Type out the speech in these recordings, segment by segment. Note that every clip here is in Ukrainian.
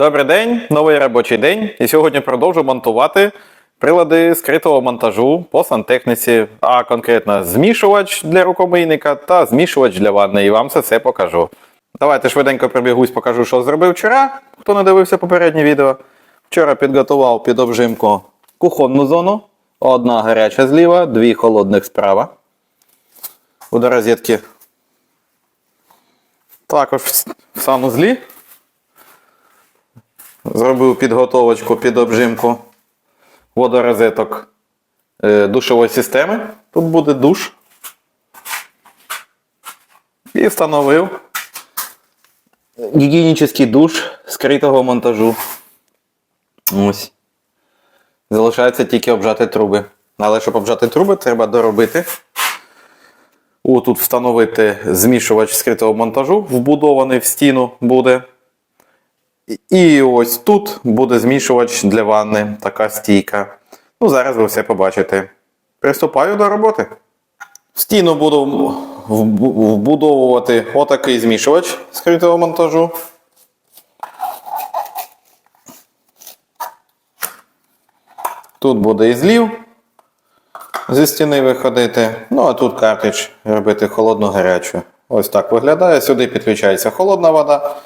Добрий день, новий робочий день. І сьогодні продовжу монтувати прилади скритого монтажу по сантехніці, а конкретно змішувач для рукомийника та змішувач для ванни. І вам це все покажу. Давайте швиденько прибігусь, покажу, що зробив вчора. Хто не дивився попереднє відео. Вчора підготував під обжимку кухонну зону. Одна гаряча зліва, дві холодних справа. До розетки. Також в санузлі. Зробив підготовочку під обжимку водорозеток е, душової системи. Тут буде душ. І встановив гігієнічний душ скритого монтажу. Ось. Залишається тільки обжати труби. Але щоб обжати труби, треба доробити. О, тут встановити змішувач скритого монтажу, вбудований в стіну буде. І ось тут буде змішувач для ванни, така стійка. Ну, зараз ви все побачите. Приступаю до роботи. В стіну буду вбудовувати отакий змішувач скритого монтажу. Тут буде і злів зі стіни виходити. Ну, а тут картридж робити холодну-гарячу. Ось так виглядає. Сюди підключається холодна вода,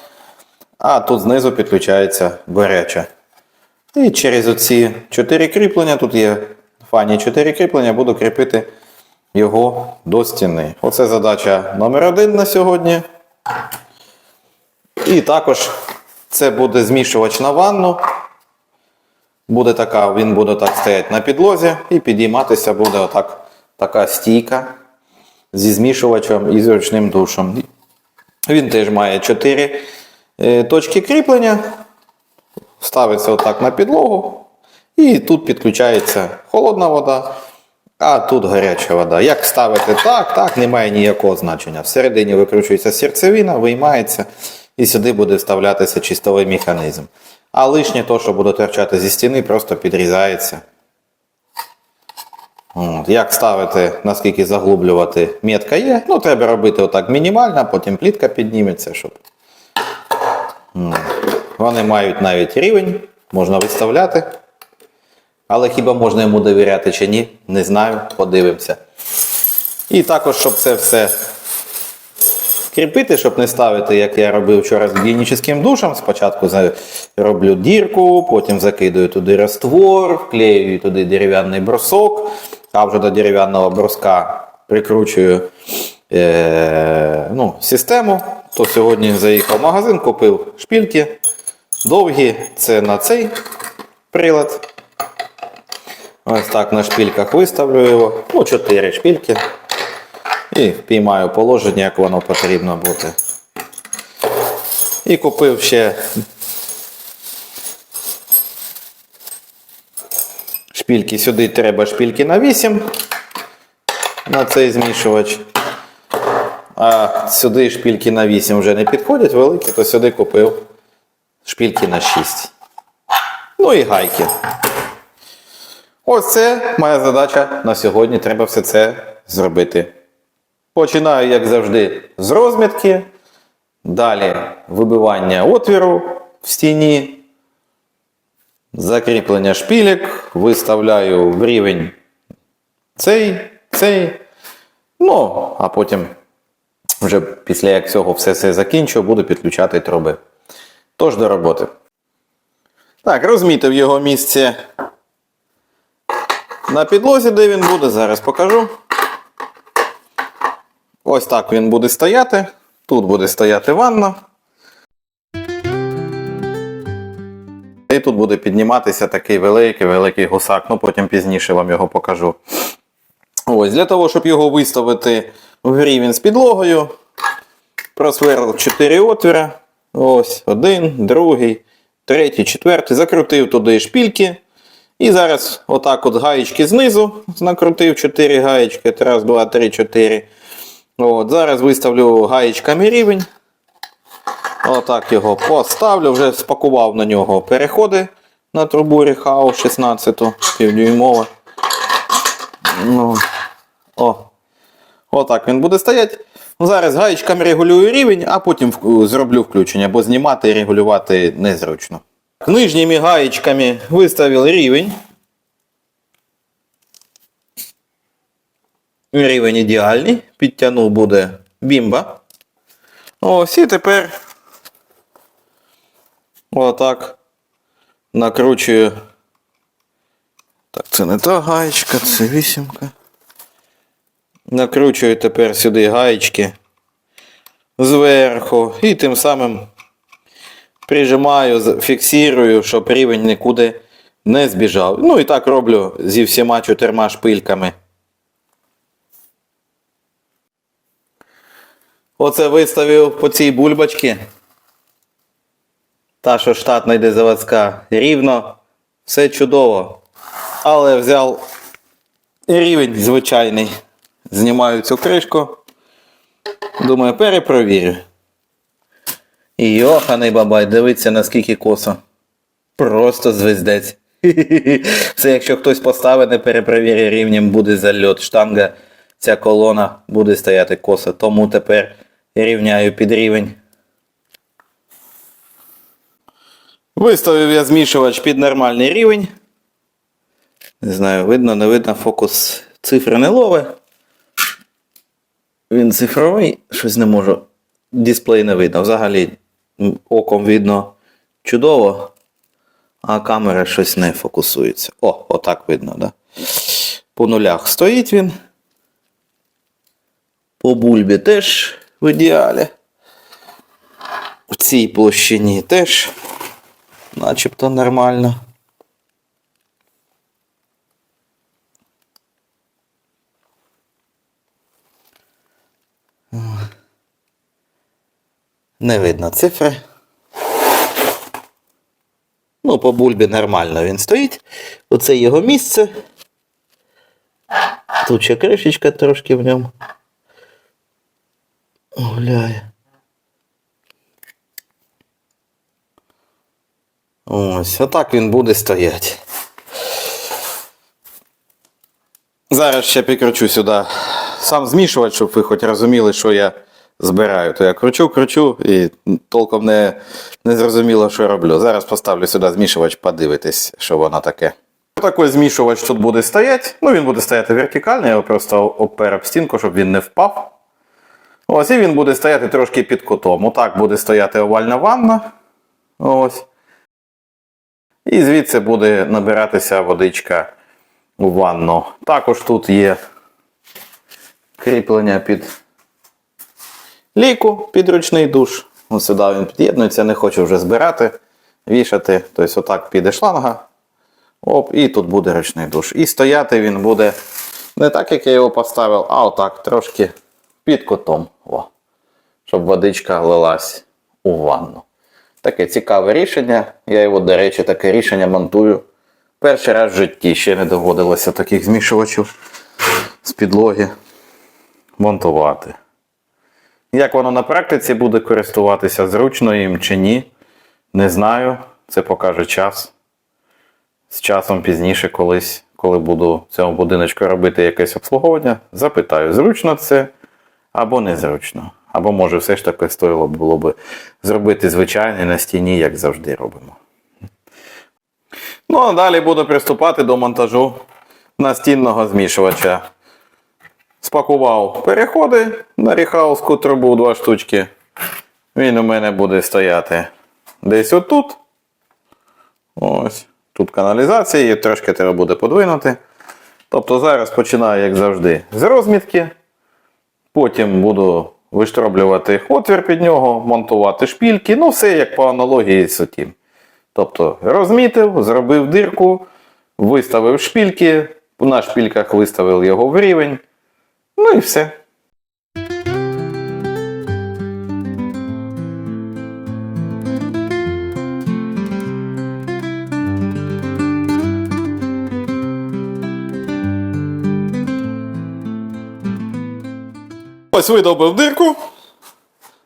а тут знизу підключається гаряча. І через оці 4 кріплення, тут є фані 4 кріплення, буду кріпити його до стіни. Оце задача номер один на сьогодні. І також це буде змішувач на ванну. Буде така, він буде так стояти на підлозі і підійматися буде отак така стійка зі змішувачем і з ручним душем. Він теж має 4 е, точки кріплення. Ставиться отак на підлогу. І тут підключається холодна вода, а тут гаряча вода. Як ставити так, так, немає ніякого значення. Всередині викручується серцевина, виймається, і сюди буде вставлятися чистовий механізм. А лишнє то, що буде торчати зі стіни, просто підрізається. От. Як ставити, наскільки заглублювати, метка є. Ну, треба робити отак мінімально, потім плітка підніметься, щоб. Вони мають навіть рівень, можна виставляти. Але хіба можна йому довіряти чи ні? Не знаю, подивимося. І також, щоб це все кріпити, щоб не ставити, як я робив вчора з гігієнічним душем. Спочатку роблю дірку, потім закидую туди раствор, вклеюю туди дерев'яний брусок, а вже до дерев'яного бруска прикручую е, ну, систему. То сьогодні заїхав в магазин, купив шпільки довгі, це на цей прилад. Ось так на шпільках виставлю його. Ну, 4 шпільки. І впіймаю положення, як воно потрібно бути. І купив ще шпільки. Сюди треба шпільки на 8 на цей змішувач. А сюди шпільки на 8 вже не підходять великі, то сюди купив шпільки на 6. Ну і гайки. Ось це моя задача на сьогодні. Треба все це зробити. Починаю, як завжди, з розмітки. Далі вибивання отвіру в стіні. Закріплення шпілек. Виставляю в рівень цей, цей. Ну, а потім, вже після як цього все це закінчу, буду підключати труби. Тож до роботи. Так, розмітив його місце на підлозі, де він буде, зараз покажу. Ось так він буде стояти. Тут буде стояти ванна. І тут буде підніматися такий великий великий гусак. Ну потім пізніше вам його покажу. Ось, Для того, щоб його виставити в з підлогою, просверлив 4 отвіра. Ось, один, другий, третій, четвертий. Закрутив туди шпільки. І зараз отак от гаєчки знизу накрутив 4 гаєчки. Раз, два, три, чотири. От, зараз виставлю гаєчками рівень. Отак його поставлю, вже спакував на нього переходи на трубу Ріхау 16 півдюймова. Ну, о. Отак він буде стояти. Ну, Зараз гаєчками регулюю рівень, а потім зроблю включення, бо знімати і регулювати незручно. Нижніми гаєчками виставив рівень. Рівень ідеальний. Підтягнув буде бімба. Ось і тепер отак накручую. Так, це не та гаєчка, це вісімка. Накручую тепер сюди гаєчки зверху і тим самим прижимаю, фіксую, щоб рівень нікуди не збіжав. Ну і так роблю зі всіма чотирма шпильками. Оце виставив по цій бульбочці. Та, що штатна йде заводська, рівно, все чудово. Але взяв рівень звичайний. Знімаю цю кришку. Думаю, перепровірю. І йоханий бабай, дивиться наскільки косо. Просто звездець. Все, якщо хтось поставить, не перепровірить рівнем, буде зальот. Штанга, ця колона буде стояти косо. Тому тепер рівняю під рівень. Виставив я змішувач під нормальний рівень. Не знаю, видно, не видно, фокус цифри не лове. Він цифровий, щось не можу. Дисплей не видно. Взагалі оком видно чудово, а камера щось не фокусується. О, отак видно, да? По нулях стоїть він. По бульбі теж в ідеалі. В цій площині теж начебто нормально. Не видно цифри. Ну, по бульбі нормально він стоїть. Оце його місце. Тут ще кришечка трошки в ньому. Гуляє. Ось, отак він буде стояти. Зараз ще підкручу сюди сам змішувач, щоб ви хоч розуміли, що я збираю. То я кручу, кручу і толком не, не зрозуміло, що роблю. Зараз поставлю сюди змішувач, подивитись, що воно таке. Такий змішувач тут буде стояти. Ну, він буде стояти вертикально, я його просто опер стінку, щоб він не впав. Ось, і він буде стояти трошки під кутом. Отак буде стояти овальна ванна. Ось. І звідси буде набиратися водичка у ванну. Також тут є кріплення під ліку, під ручний душ. Ось сюди він під'єднується, не хочу вже збирати, вішати. Тобто отак піде шланга. Оп, і тут буде ручний душ. І стояти він буде не так, як я його поставив, а отак трошки під кутом. О, щоб водичка лилась у ванну. Таке цікаве рішення. Я його, до речі, таке рішення монтую. Перший раз в житті ще не доводилося таких змішувачів з підлоги монтувати. Як воно на практиці буде користуватися, зручно їм чи ні, не знаю. Це покаже час. З часом пізніше, колись, коли буду в цьому будиночку робити якесь обслуговування, запитаю, зручно це або незручно. Або може все ж таки стоїло було б зробити звичайний на стіні, як завжди робимо. Ну, а далі буду приступати до монтажу настінного змішувача. Спакував переходи на ріхауску трубу два штучки. Він у мене буде стояти десь отут. Ось. Тут каналізація, її трошки треба буде подвинути. Тобто зараз починаю, як завжди, з розмітки. Потім буду виштроблювати отвір під нього, монтувати шпільки. Ну, все як по аналогії з тим. Тобто розмітив, зробив дирку, виставив шпільки, на шпільках виставив його в рівень. Ну і все. Ось видовбив дирку,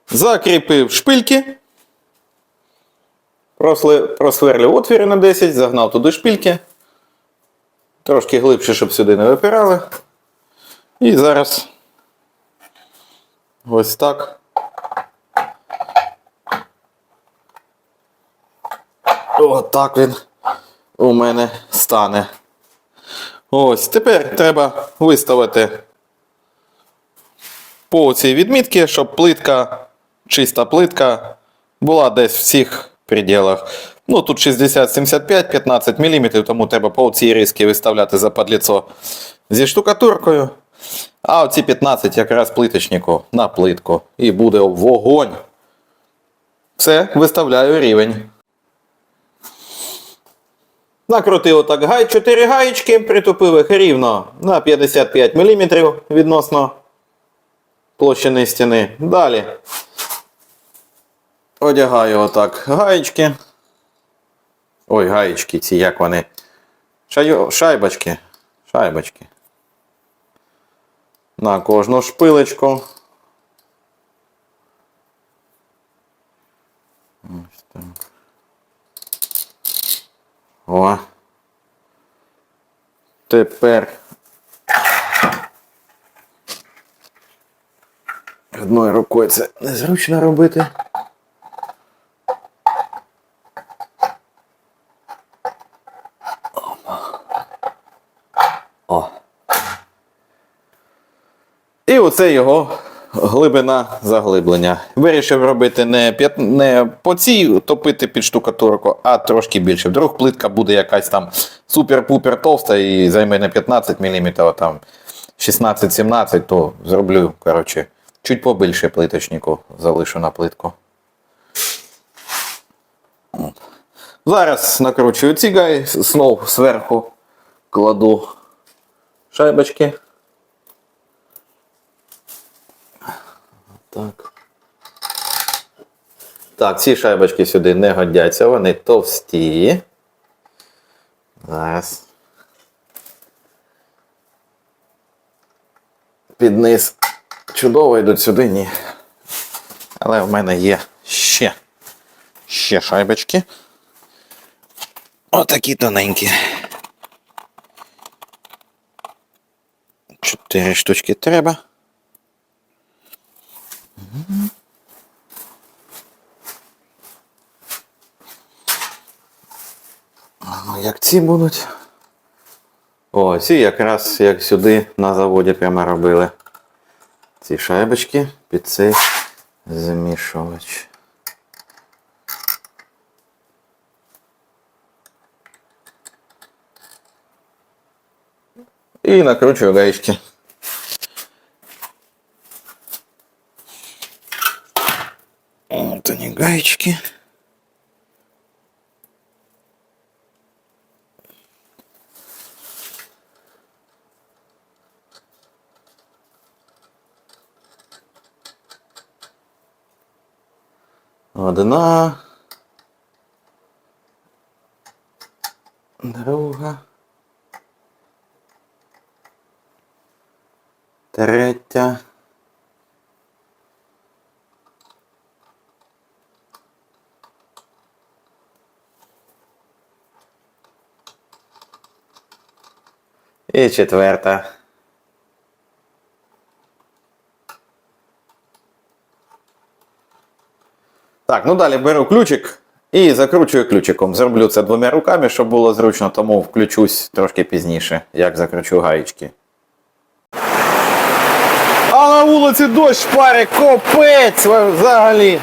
закріпив шпильки, просверлив отвіри на 10, загнав туди шпильки. Трошки глибше, щоб сюди не випирали. І зараз Ось так. Отак він у мене стане. Ось, тепер треба виставити по цій відмітці, щоб плитка, чиста плитка, була десь в всіх пределах. Ну, тут 60-75, 15 мм, тому треба по цій риски виставляти западліцо зі штукатуркою. А оці 15 якраз плиточнику на плитку. І буде вогонь. Все, виставляю рівень. Накрутив отак гай, 4 гаєчки, притупив їх рівно на 55 мм відносно площини стіни. Далі одягаю отак гаєчки. Ой, гаєчки ці, як вони. Шайбочки. Шайбочки. На кожну шпилечку. Ось так. О. Тепер одною рукою це незручно робити. Оце його глибина заглиблення. Вирішив робити не, не по цій топити під штукатурку, а трошки більше. Вдруг плитка буде якась там супер-пупер товста і займе не 15 мм, а там 16-17, то зроблю, коротше, чуть побільше плиточнику залишу на плитку. Зараз накручую ці гай, знов зверху кладу шайбочки. Так. Так, ці шайбочки сюди не годяться, вони товсті. Зараз. Під низ чудово йдуть сюди, ні. Але в мене є ще. Ще шайбочки. Отакі тоненькі. Чотири штучки треба. Ну, як ці будуть? О, ці якраз як сюди на заводі прямо робили. Ці шайбочки під цей змішувач. І накручую гаечки. Вот они гаечки. Одна. Друга. Третя. І четверта. Так, ну далі беру ключик і закручую ключиком. Зроблю це двома руками, щоб було зручно, тому включусь трошки пізніше, як закручу гаєчки. А на вулиці дощ пари, копець взагалі.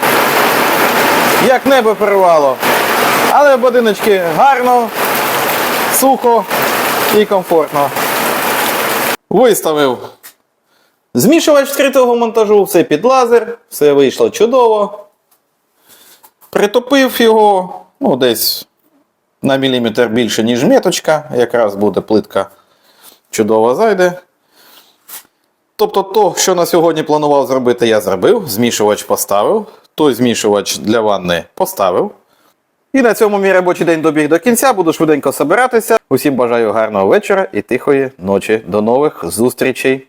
Як небо перервало. Але будиночки гарно, сухо і комфортно. Виставив змішувач скритого монтажу, все під лазер, все вийшло чудово. Притопив його, ну, десь на міліметр більше, ніж меточка. Якраз буде плитка чудово зайде. Тобто, то, що на сьогодні планував зробити, я зробив. Змішувач поставив. Той змішувач для ванни поставив. І на цьому мій робочий день добіг до кінця. Буду швиденько собиратися. Усім бажаю гарного вечора і тихої ночі. До нових зустрічей.